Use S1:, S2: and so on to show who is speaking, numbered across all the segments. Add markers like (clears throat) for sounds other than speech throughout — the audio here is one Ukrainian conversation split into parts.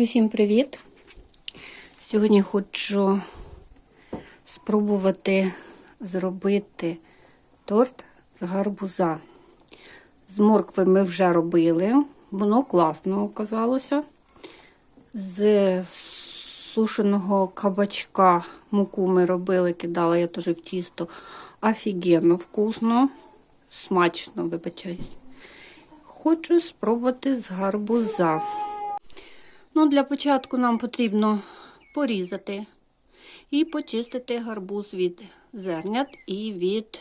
S1: Усім привіт! Сьогодні хочу спробувати зробити торт з гарбуза. З моркви ми вже робили, воно класно оказалося. З сушеного кабачка муку ми робили, кидала я теж в тісто. Офігенно вкусно, смачно, вибачаюсь. Хочу спробувати з гарбуза. Ну, Для початку нам потрібно порізати і почистити гарбуз від зернят і від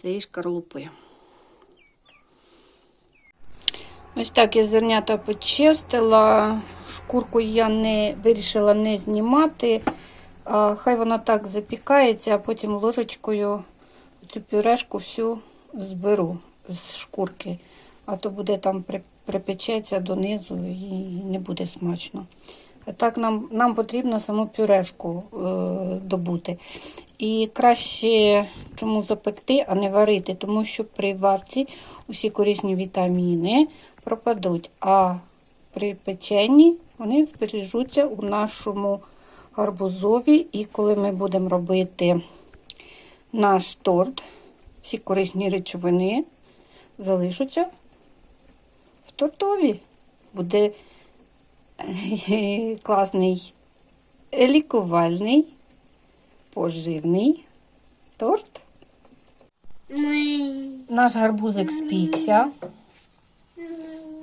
S1: цієї шкарлупи. Ось так я зернята почистила. Шкурку я не вирішила не знімати. Хай вона так запікається, а потім ложечкою цю пюрешку всю зберу з шкурки. А то буде там припечеться донизу і не буде смачно. Так нам нам потрібно саму пюрешку е, добути. І краще чому запекти, а не варити, тому що при варці усі корисні вітаміни пропадуть, а при печенні вони збережуться у нашому гарбузові. І коли ми будемо робити наш торт, всі корисні речовини залишаться тортові. Буде (laughs) класний лікувальний, поживний торт. Наш гарбузик спікся.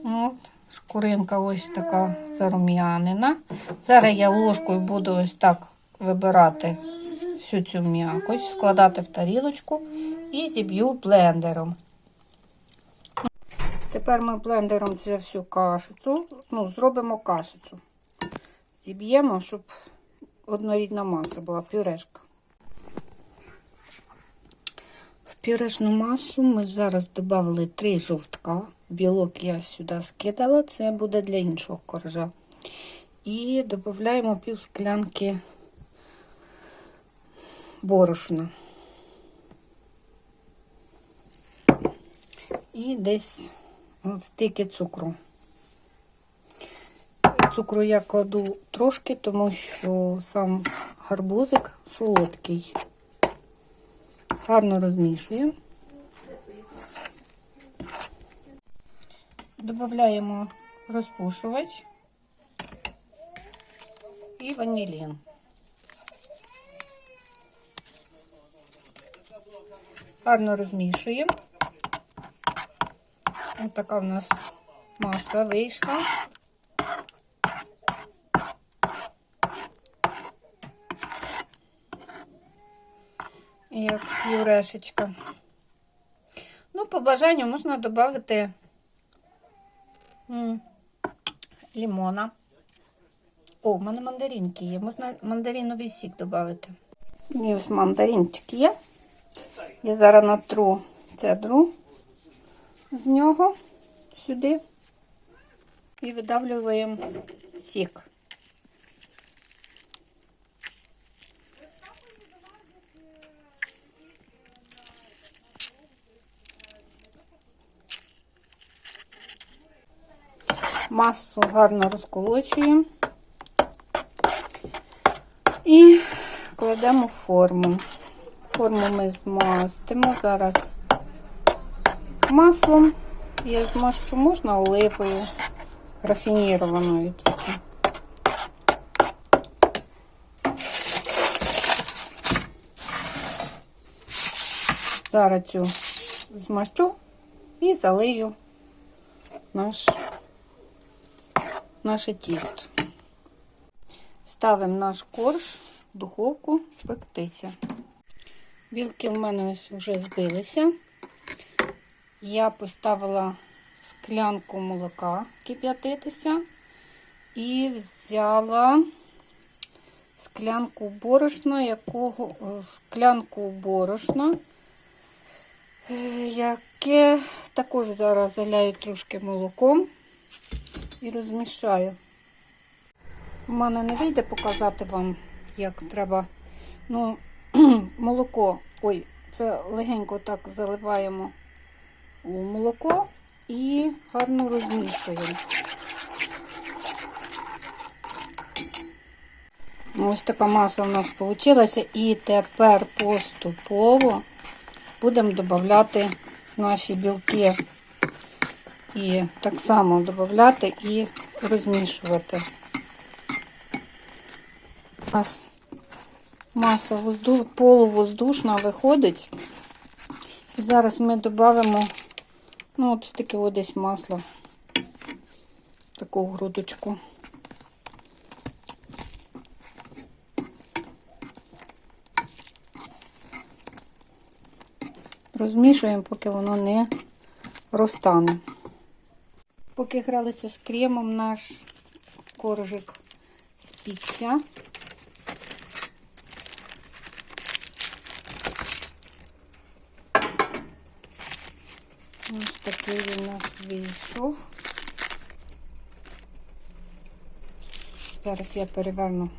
S1: От, шкуринка ось така зарум'янена. Зараз я ложкою буду ось так вибирати всю цю м'якость, складати в тарілочку і зіб'ю блендером. Тепер ми блендером цю всю кашицю, ну, зробимо кашицю. Зіб'ємо, щоб однорідна маса була пюрешка. В пюрешну масу ми зараз додали 3 жовтка. Білок я сюди скидала, це буде для іншого коржа. І додаємо пів склянки борошна. І десь От стільки цукру. Цукру я кладу трошки, тому що сам гарбузик солодкий. Гарно розмішуємо. Додаємо розпушувач і ванілін. Гарно розмішуємо. Ось така в нас маса вийшла. Як пюрешечка. Ну, по бажанню можна додати лимона. О, в мене мандаринки є. Можна мандариновий сік додати. І ось мандаринчик є. Я зараз натру цедру з нього сюди і видавлюємо сік. Масу гарно розколочуємо і кладемо в форму. Форму ми змастимо зараз маслом. Я змащу можна оливою рафінірованою тільки. Зараз цю змащу і залию наш, наше тісто. Ставимо наш корж в духовку пектися. Білки в мене вже збилися. Я поставила склянку молока кип'ятитися і взяла склянку борошна, якого склянку борошна, е, яке також зараз заляю трошки молоком і розмішаю. У мене не вийде показати вам, як треба. Ну, (clears throat) молоко, ой, це легенько так заливаємо у молоко і гарно розмішуємо. Ось така маса у нас вийшла. І тепер поступово будемо додавати наші білки. І так само додавати і розмішувати. У нас маса полувоздушна виходить. І зараз ми додамо, ну, от таке от десь масло, таку грудочку. Розмішуємо, поки воно не розтане. Поки гралися з кремом, наш коржик спікся. Ось такий у нас вийшов. Зараз я переверну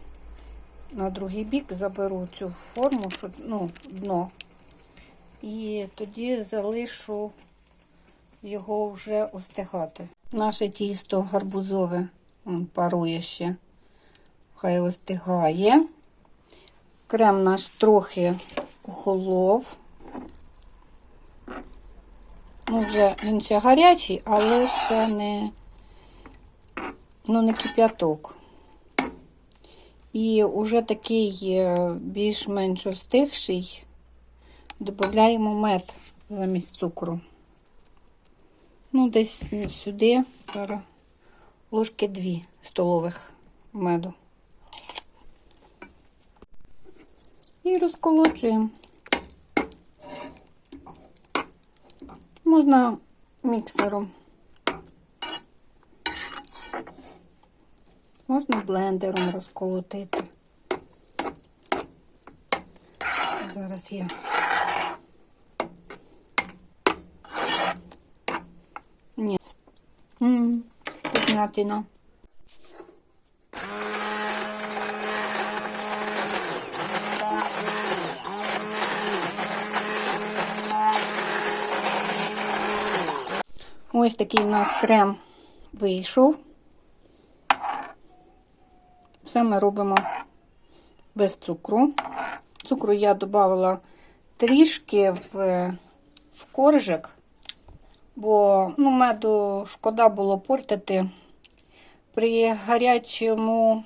S1: на другий бік, заберу цю форму, ну, дно. І тоді залишу його вже остигати. Наше тісто гарбузове он парує ще. Хай остигає. Крем наш трохи охолов. Ну, вже він ще гарячий, але ще не, ну, не кип'яток. І вже такий е, більш-менш остигший. Додаємо мед замість цукру. Ну, десь сюди зараз ложки 2 столових меду. І розколочуємо. Можна міксером. Можна блендером розколотити. Зараз я Ні. Ммм, вкуснятина. Ось такий у нас крем вийшов. Все ми робимо без цукру. Цукру я додавала трішки в, в коржик, бо ну, меду шкода було портити. При гарячому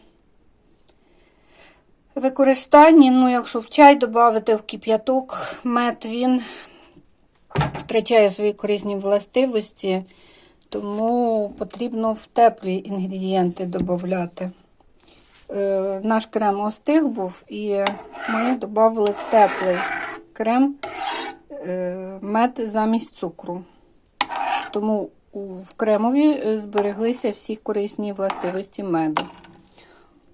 S1: використанні, ну, якщо в чай додати в кип'яток, мед він втрачає свої корисні властивості, тому потрібно в теплі інгредієнти додати. Е, наш крем остиг був, і ми додали в теплий крем е, мед замість цукру. Тому в кремові збереглися всі корисні властивості меду.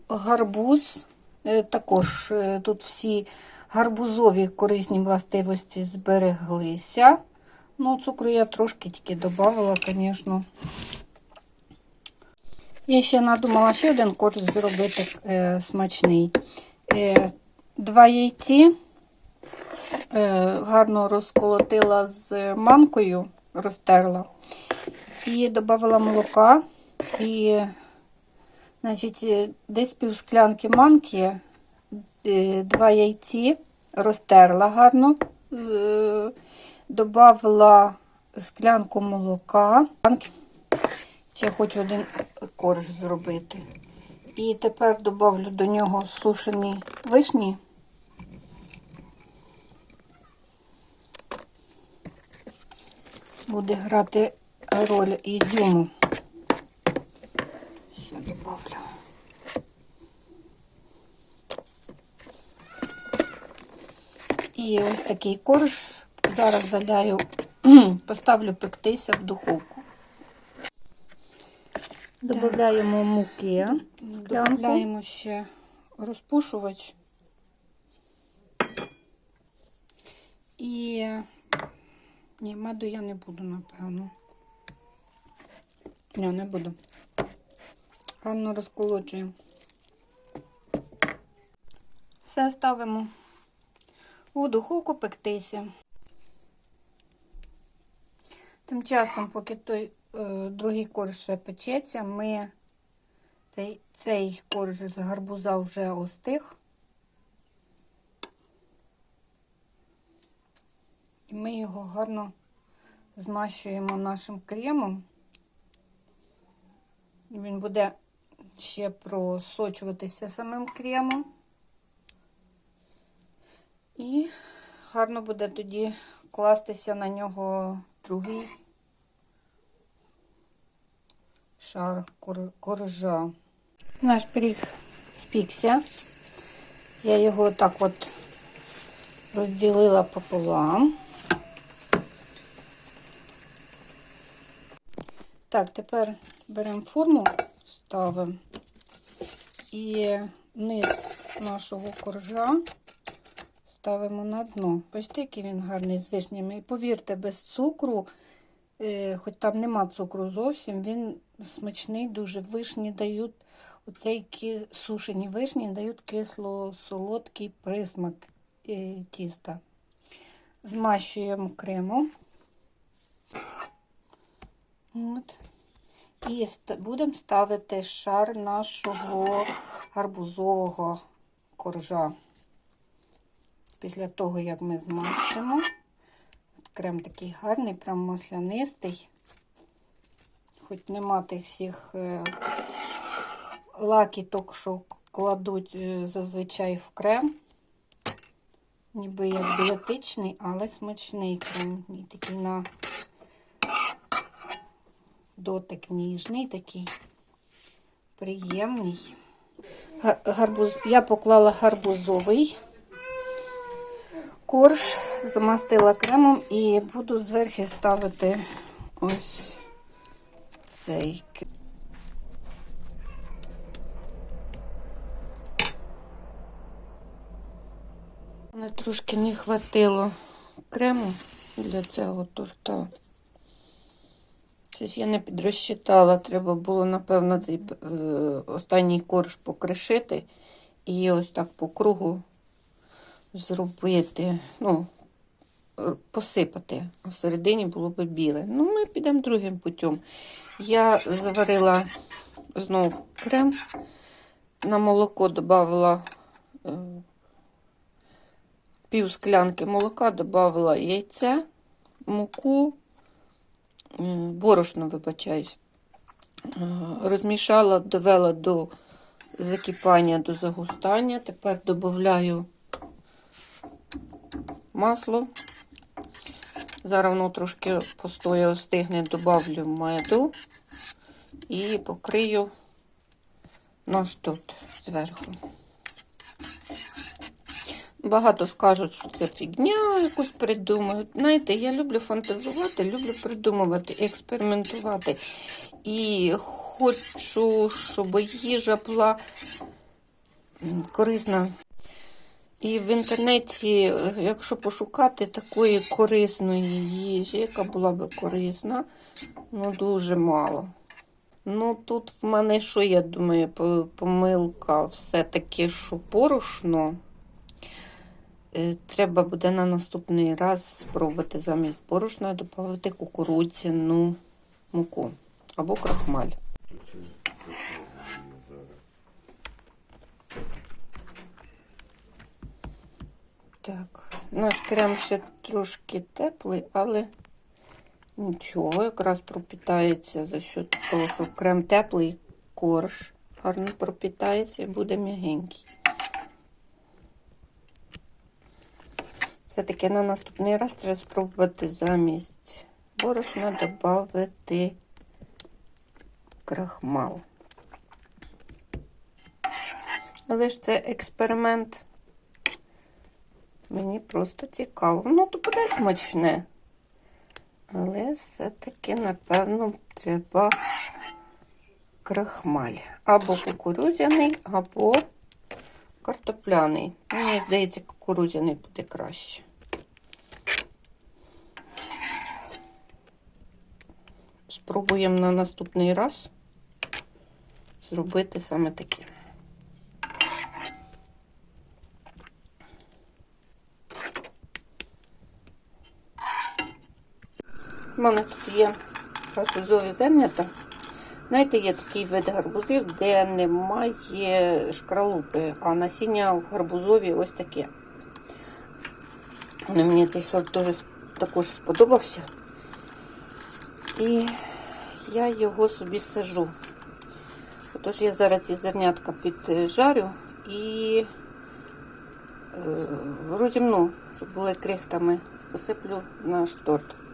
S1: Гарбуз е, також е, тут всі гарбузові корисні властивості збереглися. Ну, цукру я трошки тільки додавала, звісно. Я ще надумала ще один корж зробити е, смачний. Е, два яйці е, гарно розколотила з манкою, розтерла. І додавала молока. І, значить, е, десь пів склянки манки, два яйці розтерла гарно. Е, склянку молока. Ще хочу один корж зробити. І тепер додавлю до нього сушені вишні. Буде грати роль ізюму. Ще додавлю. І ось такий корж зараз заляю, (clears throat) поставлю пектися в духовку. Додаємо муки. Додаємо ще розпушувач. І ні, меду я не буду, напевно. Ні, не буду. Гарно розколочуємо. Все ставимо у духовку пектися. Тим часом, поки той е, другий корж печеться, ми Цей, цей корж з гарбуза вже остиг. І ми його гарно змащуємо нашим кремом. Він буде ще просочуватися самим кремом. І гарно буде тоді кластися на нього другий шар коржа. Наш пиріг спікся. Я його так от розділила пополам. Так, тепер беремо форму, ставимо і низ нашого коржа ставимо на дно. Бачите, який він гарний з вишнями. І повірте, без цукру, е, хоч там нема цукру зовсім, він смачний, дуже вишні дають. Оцей сушені вишні дають кисло-солодкий присмак е, тіста. Змащуємо кремом. От. І будемо ставити шар нашого гарбузового коржа. Після того, як ми змащимо. Крем такий гарний, прям маслянистий. Хоч нема тих всіх е, лакіток, що кладуть е, зазвичай в крем. Ніби як дієтичний, але смачний крем. І такий на дотик ніжний, такий приємний. Гарбуз... Я поклала гарбузовий корж, замастила кремом і буду зверху ставити ось цей. к- Мене трошки не хватило крему для цього торта. Щось я не підрозчитала. Треба було, напевно, цей е, останній корж покришити і ось так по кругу зробити, ну, посипати. А всередині було би біле. Ну, ми підемо другим путем. Я заварила знову крем, на молоко додавала е, пів склянки молока, додавала яйце, муку, е, борошно, вибачаюсь. Е, Розмішала, довела до закипання, до загустання. Тепер додаю масло. Зараз воно трошки постоє, остигне, додавлю меду і покрию наш торт зверху. Багато скажуть, що це фігня якусь придумають. Знаєте, я люблю фантазувати, люблю придумувати, експериментувати. І хочу, щоб їжа була корисна. І в інтернеті, якщо пошукати такої корисної їжі, яка була би корисна, ну дуже мало. Ну, тут в мене, що я думаю, помилка все-таки, що порошно. Е, Треба буде на наступний раз спробувати замість борошна додати кукурудзяну муку або крахмаль. Так, наш крем ще трошки теплий, але нічого, якраз пропітається за счет того, що крем теплий, корж гарно пропітається і буде м'ягенький. Все-таки на наступний раз треба спробувати замість борошна додати крахмал. Але ж це експеримент. Мені просто цікаво. Ну, то буде смачне. Але все-таки, напевно, треба крахмаль. Або кукурудзяний, або картопляний. Мені здається, кукурудзяний буде краще. Спробуємо на наступний раз зробити саме таке. Мене тут є гарбузові зернята. Знаєте, є такий вид гарбузів, де немає шкаралупи, а насіння в гарбузові ось таке. Ну, Мені цей сорт теж також сподобався. І я його собі сажу. Отож я зараз ці зернятка піджарю і е, розімну, щоб були крихтами, посиплю наш торт.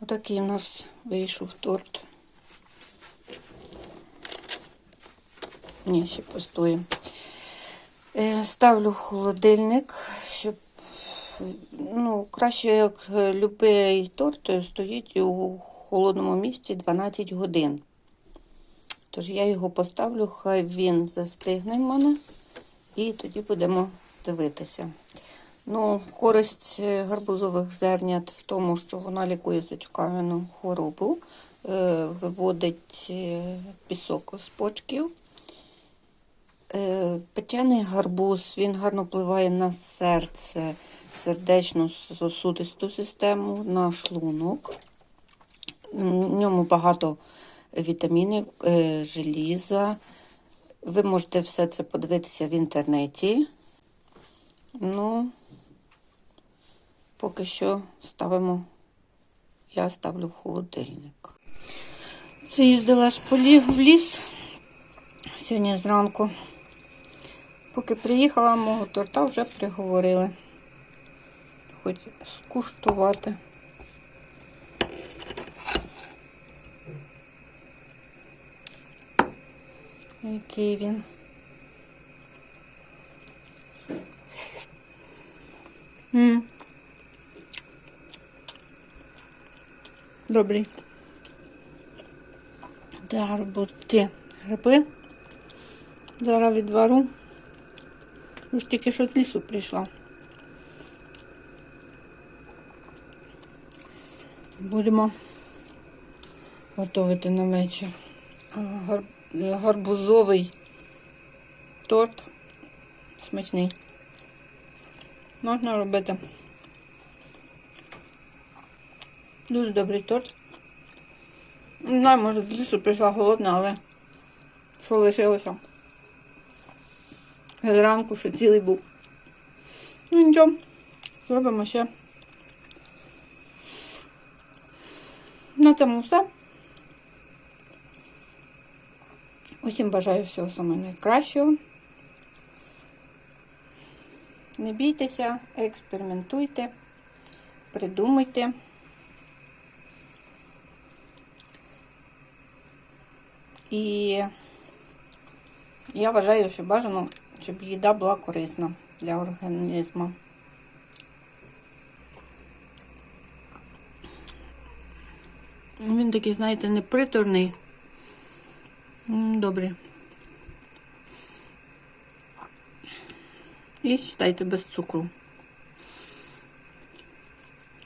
S1: Отакий у нас вийшов торт. Ні, ще постоїмо. Е, Ставлю холодильник, щоб ну, краще, як любий торт, стоїть у холодному місці 12 годин. Тож я його поставлю, хай він застигне в мене, і тоді будемо дивитися. Ну, користь е, гарбузових зернят в тому, що вона лікує зачекану хворобу, е, виводить е, пісок з почків. Печений гарбуз він гарно впливає на серце, сердечну сосудисту систему, на шлунок. В ньому багато вітамінів, желіза. Ви можете все це подивитися в інтернеті. Ну, поки що ставимо, я ставлю в холодильник. Це їздила ж в ліс сьогодні зранку. Поки приїхала, мого торта вже приговорили. Хоч скуштувати. Який він. М. Гарбуз, ці гриби. Зараз відвару. Ну ж тільки що з лісу прийшла. Будемо готувати на вечір. Гар- е, Гарбузовий торт. Смачний. Можна робити. Дуже добрий торт. Не знаю, може з прийшла голодна, але що лишилося? Зранку ще цілий був. Ну нічого, зробимо ще. На цьому все. Усім бажаю всього самого найкращого. Не бійтеся, експериментуйте, придумуйте. І я вважаю, що бажано, щоб їда була корисна для організму. Він такий, знаєте, не приторний. М, І вважайте без цукру.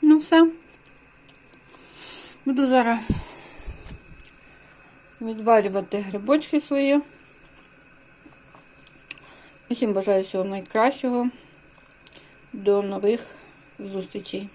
S1: Ну все. Буду зараз відварювати грибочки свої. Усім бажаю всього найкращого. До нових зустрічей.